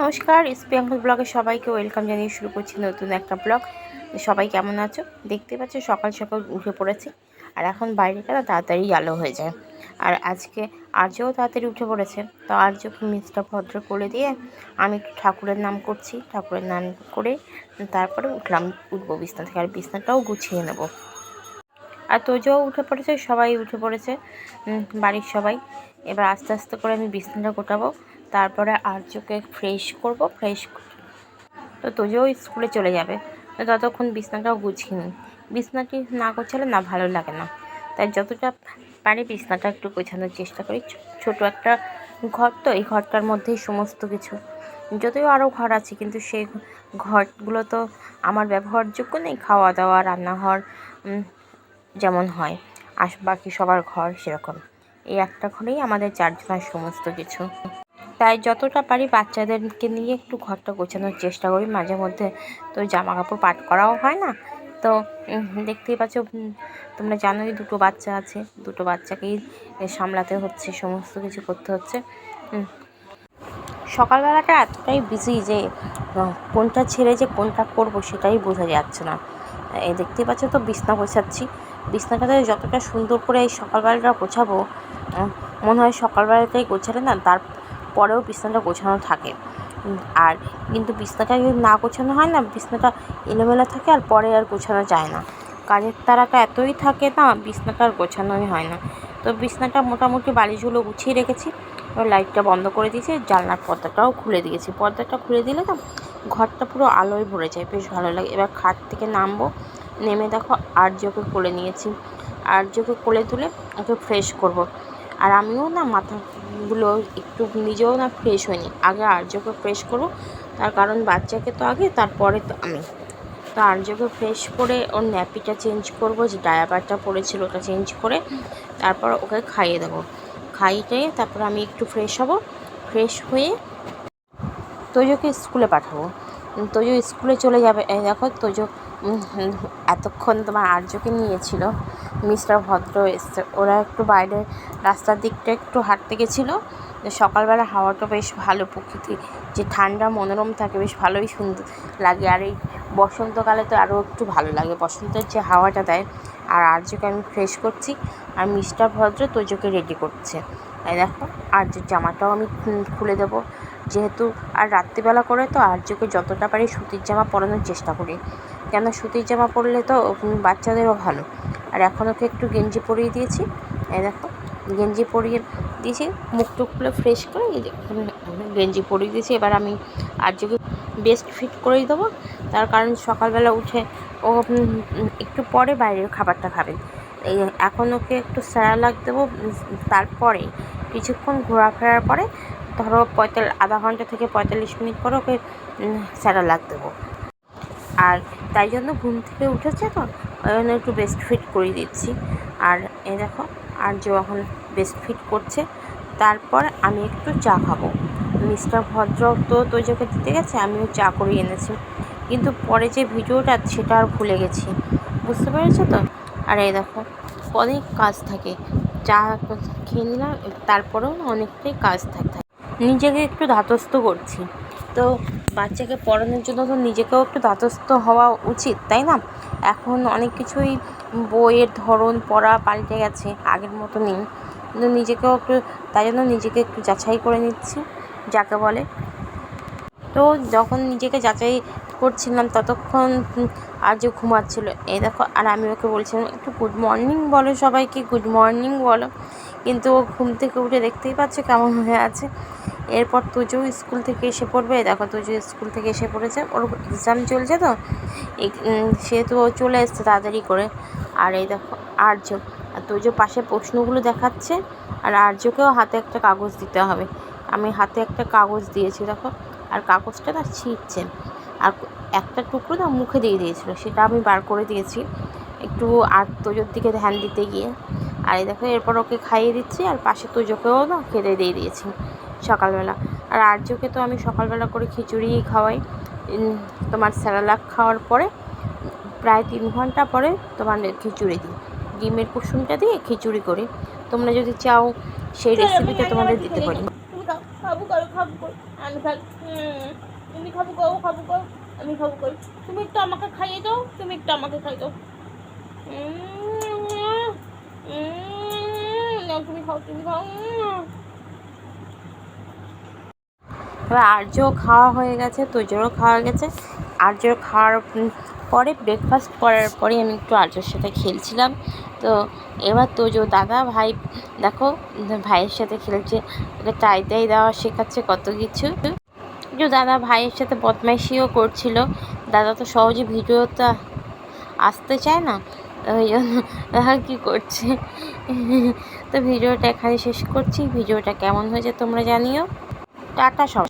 নমস্কার স্পিয়াঙ্কল ব্লগে সবাইকে ওয়েলকাম জানিয়ে শুরু করছি নতুন একটা ব্লগ। সবাই কেমন আছো? দেখতে পাচ্ছ সকাল সকাল উঠে পড়েছি, আর এখন বাইরেটা তাড়াতাড়ি আলো হয়ে যায়। আর আজকে আর্যও তাড়াতাড়ি উঠে পড়েছে, তো আর্যকে মিষ্টা ভদ্র করে দিয়ে আমি একটু ঠাকুরের নাম করছি। ঠাকুরের নাম করে তারপরে উঠলাম উঠবো বিছনা থেকে, আর বিছনাটাও গুছিয়ে নেব। আর তোজও উঠে পড়েছে, সবাই উঠে পড়েছে বাড়ির সবাই। এবার আস্তে আস্তে করে আমি বিছনাটা গোটাবো তারপরে আর্যকে ফ্রেশ করব ফ্রেশ তো তোজও স্কুলে চলে যাবে। তো ততক্ষণ বিছনাটাও গুছিয়ে নিই। বিছনাটি না গোছালে না ভালো লাগে না। তাই যতটা পারি বিছনাটা একটু গোছানোর চেষ্টা করি। ছোট একটা ঘর তো, এই ঘরটার মধ্যেই সমস্ত কিছু। যদিও আরও ঘর আছে, কিন্তু সেই ঘরগুলো তো আমার ব্যবহারযোগ্য নেই। খাওয়া দাওয়া রান্নাঘর যেমন হয়। আশ বাকি সবার ঘর সেরকম। এই একটা ঘরেই আমাদের চারজনের সমস্ত কিছু। তাই যতটা পারি বাচ্চাদেরকে নিয়ে একটু ঘরটা গোছানোর চেষ্টা করি। মাঝে মধ্যে তো জামা কাপড় পাট করাও হয় না। তো দেখতেই পাচ্ছ তোমরা জানোই দুটো বাচ্চা আছে। দুটো বাচ্চাকেই সামলাতে হচ্ছে, সমস্ত কিছু করতে হচ্ছে। সকালবেলাটা এতটাই বিজি যে কোনটা ছেড়ে যে কোনটা করব সেটাই বোঝা যাচ্ছে না। এই দেখতেই পাচ্ছ তো বিছনা গোছাচ্ছি। বিছনাটাতে যতটা সুন্দর করে এই সকালবেলাটা গোছাবো মনে হয় সকালবেলাটাই গোছালে না তারপরেও বিছনাটা গোছানো থাকে। আর কিন্তু বিছনাটা যদি না গোছানো হয় না, বিছনাটা এলোমেলো থাকে আর পরে আর গোছানো যায় না। কাজের তারাটা এতই থাকে না, বিছনাটা আর গোছানোই হয় না। তো বিছনাটা মোটামুটি বালিশগুলো গুছিয়ে রেখেছি, এবার লাইটটা বন্ধ করে দিয়েছি, জানলার পর্দাটাও খুলে দিয়েছি। পর্দাটা খুলে দিলে না, ঘরটা পুরো আলোয় ভরে যায়, বেশ ভালো লাগে। এবার খাট থেকে নামবো, নেমে দেখো আর্যকে কোলে নিয়েছি। আর্যকে কোলে তুলে ওকে ফ্রেশ করব। আর আমিও না মাথাগুলো একটু নিজেও না ফ্রেশ হয়নি। আগে আর্যকে ফ্রেশ করব তার কারণ বাচ্চাকে তো আগে, তারপরে তো আমি। তো আর্যকে ফ্রেশ করে ওর ন্যাপিটা চেঞ্জ করব, যে ডায়াপারটা পড়েছিল ওটা চেঞ্জ করে তারপর ওকে খাইয়ে দেবো। খাইয়ে তারপর আমি একটু ফ্রেশ হব। ফ্রেশ হয়ে তোজোকে স্কুলে পাঠাবো। তোজো স্কুলে চলে যাবে। দেখো তোজো এতক্ষণ তোমার আর্যকে নিয়েছিল। মিস্টার ভদ্র এসছে। ওরা একটু বাইরে রাস্তার দিকটা একটু হাঁটতে গেছিল। সকালবেলা হাওয়াটা বেশ ভালো, প্রকৃতি যে ঠান্ডা, মনোরম থাকে, বেশ ভালোই সুন্দর লাগে। আর এই বসন্তকালে তো আরও একটু ভালো লাগে। বসন্তের যে হাওয়াটা দেয়, আর আর্যকে আমি ফ্রেশ করছি। আর মিস্টার ভদ্র তোজোকে রেডি করছে। এই দেখো, আর্যের জামাটাও আমি খুলে দেবো। যেহেতু আর রাত্রিবেলা করে তো আর্যকে যতটা পারি সুতির জামা পরানোর চেষ্টা করি। কেন সুতির জামা পরলে তো বাচ্চাদেরও ভালো? আর এখন ওকে একটু গেঞ্জি পরিয়ে দিয়েছি। এই দেখো, গেঞ্জি পরিয়ে দিয়েছি, মুখ টুক খুলে ফ্রেশ করে এই গেঞ্জি পরিয়ে দিয়েছি। এবার আমি আর যদি বেস্ট ফিট করেই দেবো। তার কারণ সকালবেলা উঠে ও একটু পরে বাইরের খাবারটা খাবে। এই এখন ওকে একটু স্যারালাক দেবো, তারপরে কিছুক্ষণ ঘোরাফেরার পরে ধরো পঁয়তাল্লিশ, আধা ঘণ্টা থেকে পঁয়তাল্লিশ মিনিট পরে ওকে স্যারালাক দেবো। আর তাই জন্য ঘুম থেকে উঠেছে তো, ওই জন্য একটু বেস্ট ফিট করে দিচ্ছি। আর এই দেখো, আর যে এখন বেস্ট ফিট করছে, তারপর আমি একটু চা খাব। মিস্টার ভদ্র তো তোজোকে দিতে গেছে, আমিও চা করে এনেছি। কিন্তু পরে যে ভিডিওটা, সেটা আর ভুলে গেছি। বুঝতে পেরেছ তো? আর এই দেখো, অনেক কাজ থাকে। চা খেয়ে নিলাম, তারপরেও অনেকটাই কাজ থাকে। নিজেকে একটু ধাতস্থ করছি। তো বাচ্চাকে পড়ানোর জন্য তো নিজেকেও একটু ধাতস্থ হওয়া উচিত তাই না? এখন অনেক কিছুই বইয়ের ধরন পড়া পাল্টে গেছে আগের মতো নেই কিন্তু নিজেকেও একটু তাই জন্য নিজেকে একটু যাচাই করে নিচ্ছি যাকে বলে। তো যখন নিজেকে যাচাই করছিলাম ততক্ষণ উম, আজ ঘুমাচ্ছিল। এই দেখো আর আমি ওকে বলছিলাম একটু গুড মর্নিং বলো সবাইকে গুড মর্নিং বলো। কিন্তু ও ঘুম থেকে উঠে দেখতেই পাচ্ছে কেমন হয়ে আছে। এরপর তুজো স্কুল থেকে এসে পড়বে। দেখো তুজো স্কুল থেকে এসে পড়েছে। ওর এক্সাম চলছে তো? সেহেতু ও চলে এসছে তাড়াতাড়ি করে। আর এই দেখো, আর্য। আর তুজো পাশে প্রশ্নগুলো দেখাচ্ছে। আর আর্যকেও হাতে একটা কাগজ দিতে হবে। আমি হাতে একটা কাগজ দিয়েছি, দেখো। আর কাগজটা না ছিঁড়ছে। আর একটা টুকরো না মুখে দিয়ে দিয়েছিল। সেটা আমি বার করে দিয়েছি। একটু আর তোজোর দিকে ধ্যান দিতে গিয়ে। আর এই দেখো, এরপর ওকে খাইয়ে দিচ্ছি। আর পাশে তোজোকেও না খেতে দিয়ে দিয়েছি। সকালবেলা। আর আর্যকে তো আমি সকালবেলা করে খিচুড়িই খাওয়াই। তোমার স্যালালাক খাওয়ার পরে প্রায় তিন ঘণ্টা পরে তোমার খিচুড়ি দিই। ডিমের কুসুমটা দিয়ে খিচুড়ি করি। তোমরা যদি চাও সেই রেসিপিটা তোমাদের দিতে পারি। খাব করো খাব করো আমি তুমি খাব গো খাব গো আমি খাব গো তুমি একটু আমাকে খাইয়ে দাও তুমি একটু আমাকে খাইয়ে দাও। তুমি খাও তুমি খাও। এবার আর্য খাওয়া হয়ে গেছে তোজোরও খাওয়া গেছে। আর্য খাওয়ার পরে ব্রেকফাস্ট করার পরে আমি একটু আর্যর সাথে খেলছিলাম। তো এবার তোজো দাদা ভাই, দেখো, ভাইয়ের সাথে খেলছে, ওকে টাই টাই দেওয়া শেখাচ্ছে কত কিছু। যে দাদা ভাইয়ের সাথে বদমাইশিও করছিল, দাদা তো সহজে ভিডিওটা আসতে চায় না ওই জন্য কী করছে? তো ভিডিওটা এখানে শেষ করছি, ভিডিওটা কেমন হয়েছে তোমরা জানিও। টাটা সব